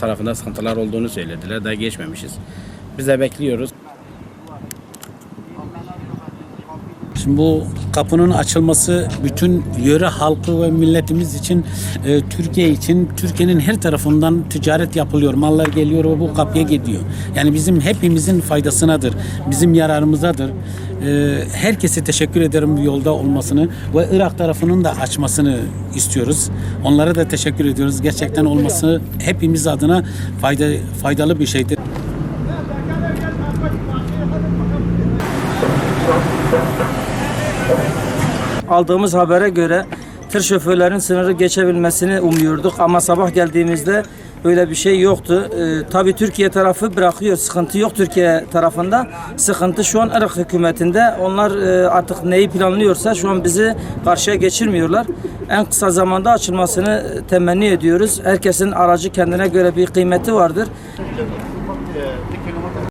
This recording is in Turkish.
tarafında sıkıntılar olduğunu söylediler. Daha geçmemişiz. Biz de bekliyoruz. Şimdi bu kapının açılması bütün yöre halkı ve milletimiz için, e, Türkiye için, Türkiye'nin her tarafından ticaret yapılıyor. Mallar geliyor ve bu kapıya gidiyor. Yani bizim hepimizin faydasınadır. Bizim yararımızadır. E, herkese teşekkür ederim bu yolda olmasını ve Irak tarafının da açmasını istiyoruz. Onlara da teşekkür ediyoruz. Gerçekten olması hepimiz adına fayda, faydalı bir şeydir. Aldığımız habere göre tır şoförlerin sınırı geçebilmesini umuyorduk ama sabah geldiğimizde öyle bir şey yoktu. Ee, tabii Türkiye tarafı bırakıyor. Sıkıntı yok Türkiye tarafında. Sıkıntı şu an Irak hükümetinde. Onlar e, artık neyi planlıyorsa şu an bizi karşıya geçirmiyorlar. En kısa zamanda açılmasını temenni ediyoruz. Herkesin aracı kendine göre bir kıymeti vardır.